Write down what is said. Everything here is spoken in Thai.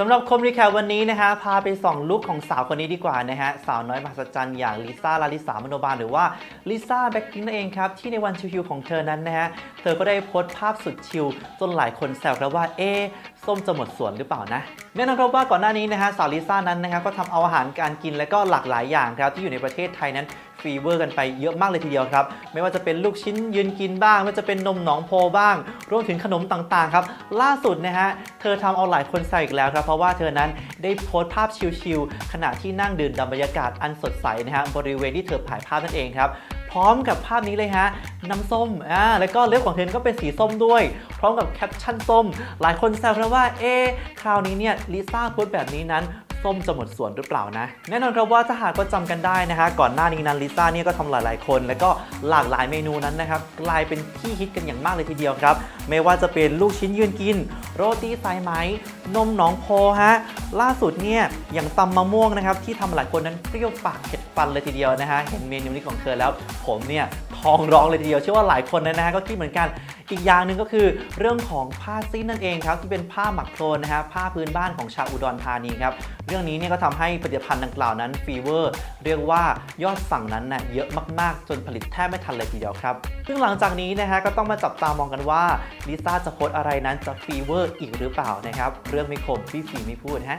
สำหรับคมรีแคปวันนี้นะฮะพาไปส่องลุคของสาวคนนี้ดีกว่านะฮะสาวน้อยมหัศจรรย์อย่างลิซ่าลาลิสามโนบาลหรือว่าลิซ่าแบ็คพิงนั่นเองครับ ที่ในวันชิวๆของเธอนั้นนะฮะ เธอก็ได้โพสต์ภาพสุดชิลจนหลายคนแซวครับว่า เอ๊ส้มจะหมดสวนหรือเปล่านะแน่นอนครับว่าก่อนหน้านี้นะฮะสาวลิซ่านั้นนะครับก็ทำเอาอาหารการกินและก็หลากหลายอย่างครับที่อยู่ในประเทศไทยนั้น ฟีเวอร์กันไปเยอะมากเลยทีเดียวครับ ไม่ว่าจะเป็นลูกชิ้นยืนกินบ้าง ไม่ว่าจะเป็นนมหนองโพบ้าง รวมถึงขนมต่างๆครับ ล่าสุดนะฮะ เธอทำเอาหลายคนแซวอีกแล้วครับ เพราะว่าเธอนั้นได้โพสต์ภาพชิลๆขณะที่นั่งดื่มด่ำบรรยากาศอันสดใสนะฮะบริเวณที่เธอถ่ายภาพนั่นเองครับพร้อมกับภาพนี้เลยฮะ น้ำส้ม อ่า แล้วก็เล็บของเธอก็เป็นสีส้มด้วย พร้อมกับแคปชั่นส้ม หลายคนแซวนะว่า เอ๊คราวนี้เนี่ย ลิซ่าโพสแบบนี้นั้น ส้มจะหมดส่วนหรือเปล่านะ แน่นอนครับว่าถ้าหากก็จำกันได้นะฮะก่อนหน้านี้นั้นลิซ่าเนี่ยก็ทำหลายๆคน แล้วก็หลากหลายเมนูนั้นนะครับกลายเป็นที่ฮิตกันอย่างมากเลยทีเดียวครับ ไม่ว่าจะเป็นลูกชิ้นยืนกิน โรตีสายไหม นมหนองโพฮะ ล่าสุดเนี่ย อย่างตำมะม่วงนะครับ ที่ทำหลายคนนั้นเปรี้ยวปากเผ็ดฟันเลยทีเดียวนะฮะ เห็นเมนูนี้ของเธอแล้ว ผมเนี่ยท้องร้องเลยทีเดียว เชื่อว่าหลายคนนะฮะก็คิดเหมือนกันอีกอย่างหนึ่งก็คือเรื่องของผ้าสิ้นนั่นเองครับที่เป็นผ้าหมักโครนนะฮะผ้าพื้นบ้านของชาวอุดรธานีครับเรื่องนี้เนี่ยก็ทำให้ผลิตภัณฑ์ดังกล่าวนั้นฟีเวอร์เรียกว่ายอดสั่งนั้นน่ะเยอะมากๆ จนผลิตแทบไม่ทันเลยทีเดียวครับซึ่งหลังจากนี้นะฮะก็ต้องมาจับตามองกันว่าลิซ่าจะโพสอะไรนั้นจะฟีเวอร์อีกหรือเปล่านะครับ เรื่องไม่คมพี่ฟีไม่พูดฮะ